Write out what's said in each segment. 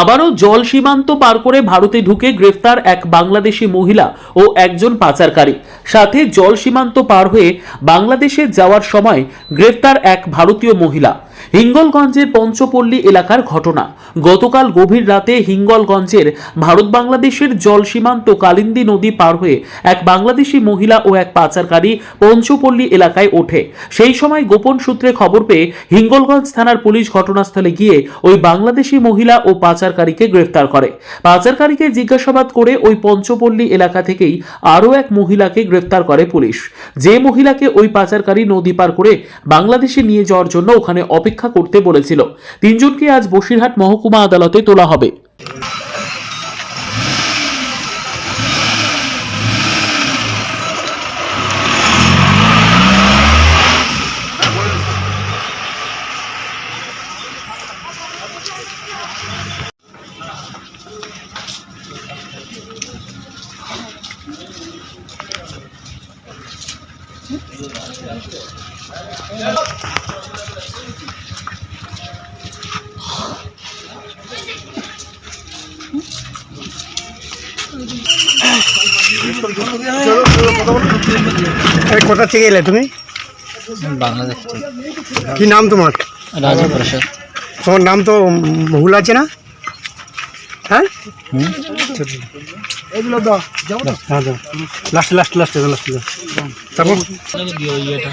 আবারও জল সীমান্ত পার করে ভারতে ঢুকে গ্রেফতার এক বাংলাদেশি মহিলা ও একজন পাচারকারী। সাথে জল সীমান্ত পার হয়ে বাংলাদেশে যাওয়ার সময় গ্রেফতার এক ভারতীয় মহিলা। হিঙ্গলগঞ্জের পঞ্চপল্লী এলাকার ঘটনা। গতকাল গভীর রাতে হিঙ্গলগঞ্জের ভারত বাংলাদেশের জল সীমান্ত কালিন্দী নদী পার হয়ে এক বাংলাদেশি মহিলা ও এক পাচারকারী পঞ্চপল্লী এলাকায় ওঠে। সেই সময় গোপন সূত্রে খবর পেয়ে হিঙ্গলগঞ্জ থানার পুলিশ ঘটনাস্থলে গিয়ে ওই বাংলাদেশি মহিলা ও পাচারকারীকে গ্রেফতার করে। পাচারকারীকে জিজ্ঞাসাবাদ করে ওই পঞ্চপল্লী এলাকা থেকেই আরও এক মহিলাকে গ্রেফতার করে পুলিশ। যে মহিলাকে ওই পাচারকারী নদী পার করে বাংলাদেশে নিয়ে যাওয়ার জন্য ওখানে অপেক্ষা করতে বলেছিল। তিনজনকে আজ বসিরহাট মহকুমা আদালতে তোলা হবে। এই কোথা থেকে এলে তুমি? বাংলাদেশ কি নাম তোমার? রাজা প্রসাদ। তোমার নাম তো ভুল আছে না? হ্যাঁ? লাস্ট লাস্ট লাস্ট লাস্ট তারপর? দিও ইয়েটা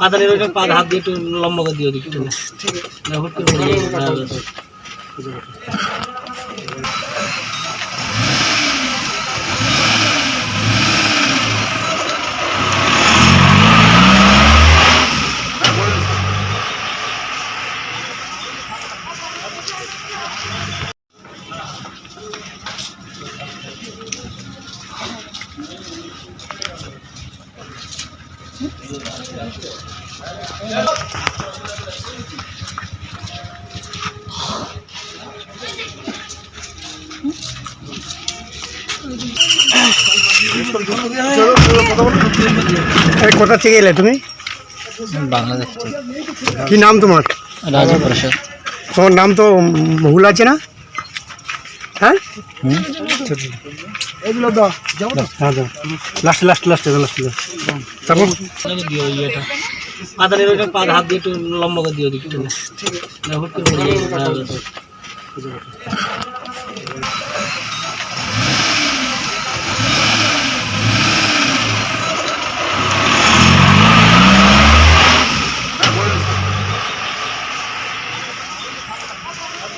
পাতানের ওইটা পা হাত দিয়ে একটু লম্বা করে দিও দিকটা না হুট এই কোথা থেকে এলে তুমি? বাংলাদেশ কি নাম তোমার? রাজা প্রসাদ। তোমার নাম তো ভুল আছে না? হ্যাঁ? হ্যাঁ লাস্ট লাস্ট লাস্ট লাস্ট তারপর দিও ইয়েটা পাতানের ওইটা পা হাত দিয়ে একটু লম্বা করে দিও দিকটা হুট করে পড়ে যাবে না হলে তো।